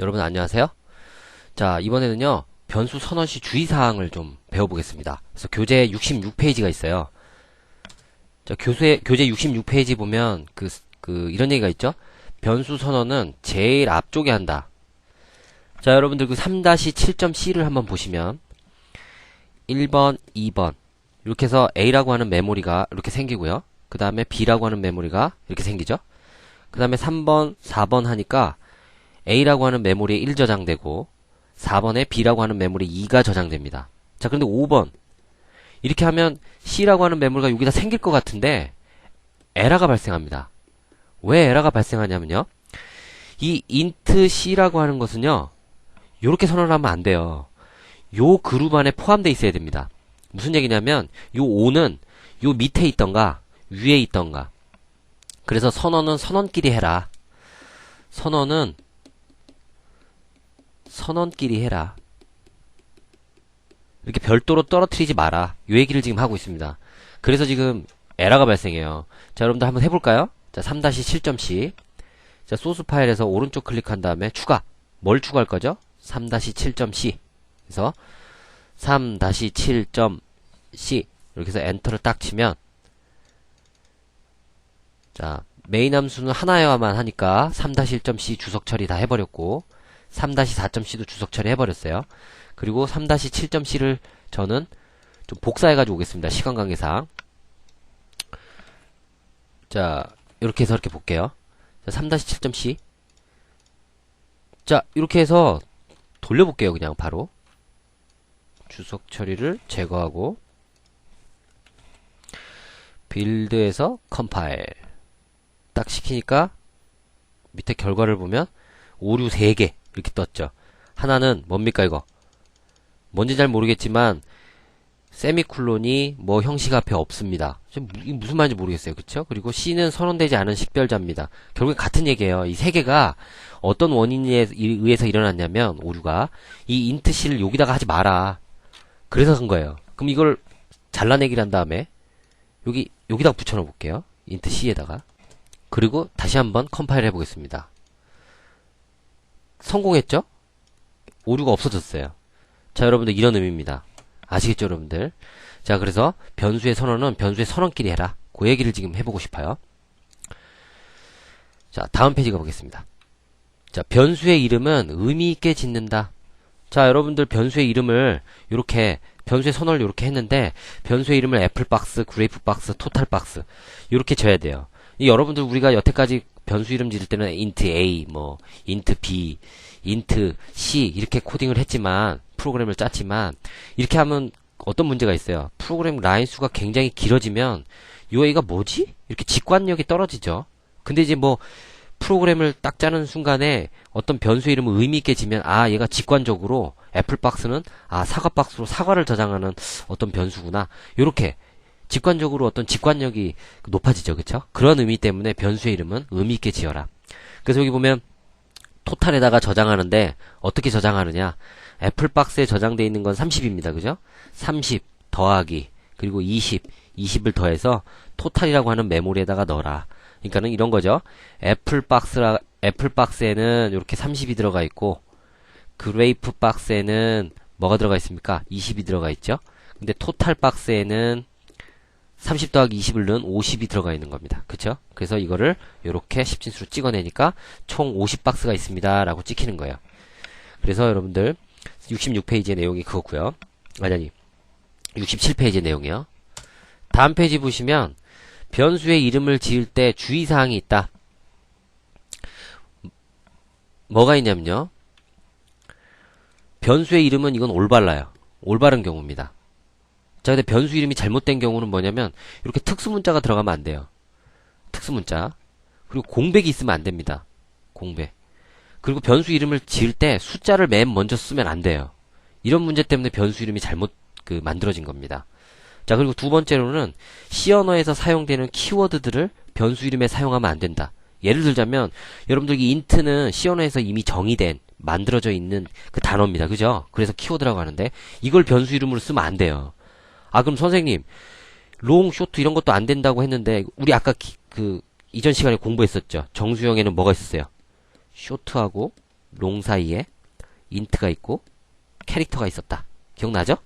여러분 안녕하세요. 자, 이번에는요, 변수 선언시 주의사항을 좀 배워보겠습니다. 그래서 교재 66페이지가 있어요. 자, 교재, 교재 66페이지 보면 그, 그, 이런 얘기가 있죠? 변수 선언은 제일 앞쪽에 한다. 자, 여러분들 그 3-7.c를 한번 보시면 1번, 2번 이렇게 해서 A라고 하는 메모리가 이렇게 생기고요. 그 다음에 B라고 하는 메모리가 이렇게 생기죠. 그 다음에 3번, 4번 하니까 A라고 하는 메모리에 1 저장되고 4번에 B라고 하는 메모리 2가 저장됩니다. 자, 그런데 5번 이렇게 하면 C라고 하는 메모리가 여기다 생길 것 같은데 에러가 발생합니다. 왜 에러가 발생하냐면요. 이 int C라고 하는 것은요. 이렇게 선언하면 안 돼요. 요 그룹 안에 포함되어 있어야 됩니다. 무슨 얘기냐면 요 5는 요 밑에 있던가 위에 있던가 그래서 선언은 선언끼리 해라. 선언은 선언끼리 해라. 이렇게 별도로 떨어뜨리지 마라. 요 얘기를 지금 하고 있습니다. 그래서 지금 에러가 발생해요. 자, 여러분들 한번 해볼까요? 자, 3-7.c. 자, 소스 파일에서 오른쪽 클릭한 다음에 추가. 뭘 추가할 거죠? 3-7.c. 그래서 3-7.c. 이렇게 해서 엔터를 딱 치면 자, 메인 함수는 하나여야만 하니까 3-1.c 주석 처리 다 해버렸고 3-4.c도 주석 처리 해버렸어요. 그리고 3-7.c를 저는 좀 복사해가지고 오겠습니다. 시간 관계상. 자, 이렇게 해서 이렇게 볼게요. 자, 3-7.c. 자, 이렇게 해서 돌려볼게요. 그냥 바로. 주석 처리를 제거하고 빌드에서 컴파일 딱 시키니까 밑에 결과를 보면 오류 3개 이렇게 떴죠. 하나는 뭡니까 이거? 뭔지 잘 모르겠지만 세미콜론이 뭐 형식 앞에 없습니다. 이게 무슨 말인지 모르겠어요. 그쵸? 그리고 C는 선언되지 않은 식별자입니다. 결국엔 같은 얘기예요. 이 세 개가 어떤 원인에 의해서 일어났냐면 오류가 이 int C를 여기다가 하지 마라. 그래서 한 거예요. 그럼 이걸 잘라내기를 한 다음에 여기 여기다가 붙여넣어 볼게요. int C에다가 그리고 다시 한번 컴파일 해보겠습니다. 성공했죠? 오류가 없어졌어요. 자, 여러분들 이런 의미입니다. 아시겠죠, 여러분들? 자, 그래서 변수의 선언은 변수의 선언끼리 해라. 그 얘기를 지금 해보고 싶어요. 자, 다음 페이지 가보겠습니다. 자, 변수의 이름은 의미 있게 짓는다. 자, 여러분들 변수의 이름을 이렇게 변수의 선언을 이렇게 했는데 변수의 이름을 애플박스, 그레이프박스, 토탈박스 이렇게 줘야 돼요. 이 여러분들 우리가 여태까지 변수 이름 지을 때는 int a, 뭐 int b, int c 이렇게 코딩을 했지만 프로그램을 짰지만 이렇게 하면 어떤 문제가 있어요. 프로그램 라인 수가 굉장히 길어지면 UI가 뭐지? 이렇게 직관력이 떨어지죠. 근데 이제 뭐 프로그램을 딱 짜는 순간에 어떤 변수 이름을 의미 있게 지면 아 얘가 직관적으로 애플박스는 아 사과박스로 사과를 저장하는 어떤 변수구나. 요렇게 직관적으로 어떤 직관력이 높아지죠. 그쵸? 그런 의미 때문에 변수의 이름은 의미 있게 지어라. 그래서 여기 보면 토탈에다가 저장하는데 어떻게 저장하느냐? 애플박스에 저장되어 있는 건 30입니다. 그죠? 30 더하기 그리고 20, 20을 더해서 토탈이라고 하는 메모리에다가 넣어라. 그러니까는 이런 거죠. 애플박스라 애플박스에는 이렇게 30이 들어가 있고 그레이프 박스에는 뭐가 들어가 있습니까? 20이 들어가 있죠. 근데 토탈 박스에는 30 더하기 20을 넣은 50이 들어가 있는 겁니다. 그쵸? 그래서 이거를 이렇게 10진수로 찍어내니까 총 50박스가 있습니다. 라고 찍히는 거예요. 그래서 여러분들 66페이지의 내용이 그거고요. 아니 아니 67페이지의 내용이요. 다음 페이지 보시면 변수의 이름을 지을 때 주의사항이 있다. 뭐가 있냐면요. 변수의 이름은 이건 올바라요. 올바른 경우입니다. 자, 근데 변수 이름이 잘못된 경우는 뭐냐면 이렇게 특수 문자가 들어가면 안 돼요. 특수 문자. 그리고 공백이 있으면 안 됩니다. 공백. 그리고 변수 이름을 지을 때 숫자를 맨 먼저 쓰면 안 돼요. 이런 문제 때문에 변수 이름이 잘못 그 만들어진 겁니다. 자, 그리고 두 번째로는 C 언어에서 사용되는 키워드들을 변수 이름에 사용하면 안 된다. 예를 들자면 여러분들 이 int는 C 언어에서 이미 정의된 만들어져 있는 그 단어입니다. 그죠? 그래서 키워드라고 하는데 이걸 변수 이름으로 쓰면 안 돼요. 아 그럼 선생님 롱, 쇼트 이런 것도 안 된다고 했는데 우리 아까 기, 그 이전 시간에 공부했었죠. 정수형에는 뭐가 있었어요? 쇼트하고 롱 사이에 인트가 있고 캐릭터가 있었다. 기억나죠?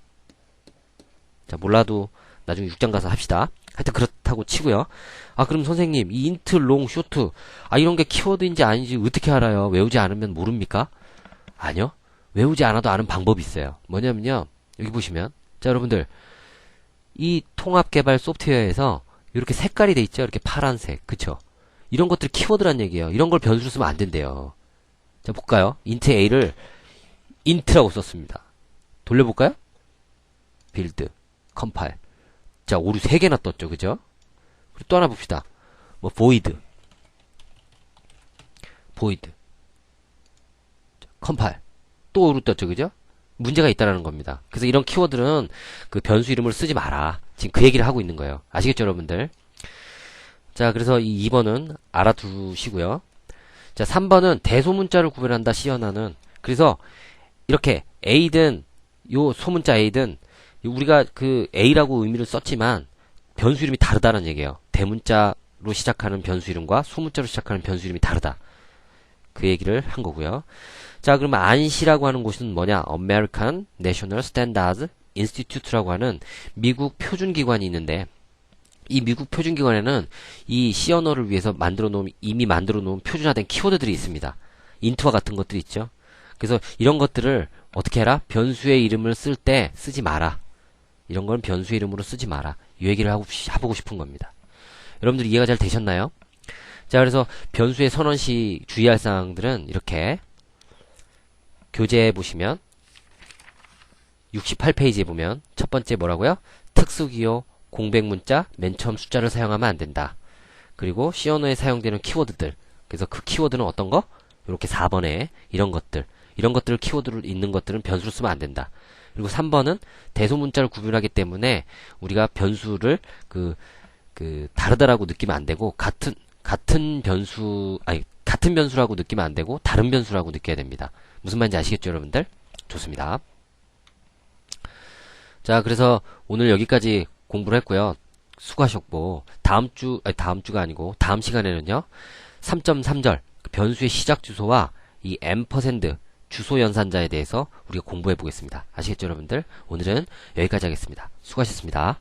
자, 몰라도 나중에 6장 가서 합시다. 하여튼 그렇다고 치고요. 아, 그럼 선생님, 이 인트, 롱, 쇼트, 아, 이런 게 키워드인지 아닌지 어떻게 알아요? 외우지 않으면 모릅니까? 아니요. 외우지 않아도 아는 방법이 있어요. 뭐냐면요. 여기 보시면. 자, 여러분들. 이 통합 개발 소프트웨어에서 이렇게 색깔이 돼 있죠? 이렇게 파란색. 그쵸? 이런 것들 키워드란 얘기예요. 이런 걸 변수로 쓰면 안 된대요. 자, 볼까요? 인트 A를 인트라고 썼습니다. 돌려볼까요? 빌드, 컴파일. 자, 오류 3개나 떴죠, 그죠? 그리고 또 하나 봅시다. 뭐, void. 자, 컴파일. 또 오류 떴죠, 그죠? 문제가 있다라는 겁니다. 그래서 이런 키워드는 그 변수 이름을 쓰지 마라. 지금 그 얘기를 하고 있는 거예요. 아시겠죠, 여러분들? 자, 그래서 이 2번은 알아두시고요. 자, 3번은 대소문자를 구별한다, 시연하는. 그래서 이렇게 A든 요 소문자 A든 우리가 그 A라고 의미를 썼지만 변수 이름이 다르다는 얘기예요. 대문자로 시작하는 변수 이름과 소문자로 시작하는 변수 이름이 다르다. 그 얘기를 한 거고요. 자, 그러면 안시라고 하는 곳은 뭐냐? American National Standards Institute라고 하는 미국 표준기관이 있는데 이 미국 표준기관에는 이 C 언어를 위해서 만들어 놓은 이미 만들어 놓은 표준화된 키워드들이 있습니다. 인트와 같은 것들이 있죠. 그래서 이런 것들을 어떻게 해라? 변수의 이름을 쓸 때 쓰지 마라. 이런 건 변수 이름으로 쓰지 마라. 이 얘기를 하고, 싶- 해보고 싶은 겁니다. 여러분들 이해가 잘 되셨나요? 자, 그래서 변수의 선언 시 주의할 사항들은 이렇게 교재에 보시면 68페이지에 보면 첫 번째 뭐라고요? 특수기호, 공백문자, 맨 처음 숫자를 사용하면 안 된다. 그리고 C 언어에 사용되는 키워드들. 그래서 그 키워드는 어떤 거? 이렇게 4번에 이런 것들. 이런 것들을 키워드로 있는 것들은 변수로 쓰면 안 된다. 그리고 3번은 대소문자를 구분하기 때문에 우리가 변수를 그, 그, 다르다라고 느끼면 안 되고, 같은, 같은 변수, 아니, 같은 변수라고 느끼면 안 되고, 다른 변수라고 느껴야 됩니다. 무슨 말인지 아시겠죠, 여러분들? 좋습니다. 자, 그래서 오늘 여기까지 공부를 했고요. 수고하셨고, 다음 주, 아니, 다음 주가 아니고, 다음 시간에는요, 3.3절, 그 변수의 시작 주소와 이 앰퍼샌드, 주소 연산자에 대해서 우리가 공부해 보겠습니다. 아시겠죠, 여러분들? 오늘은 여기까지 하겠습니다. 수고하셨습니다.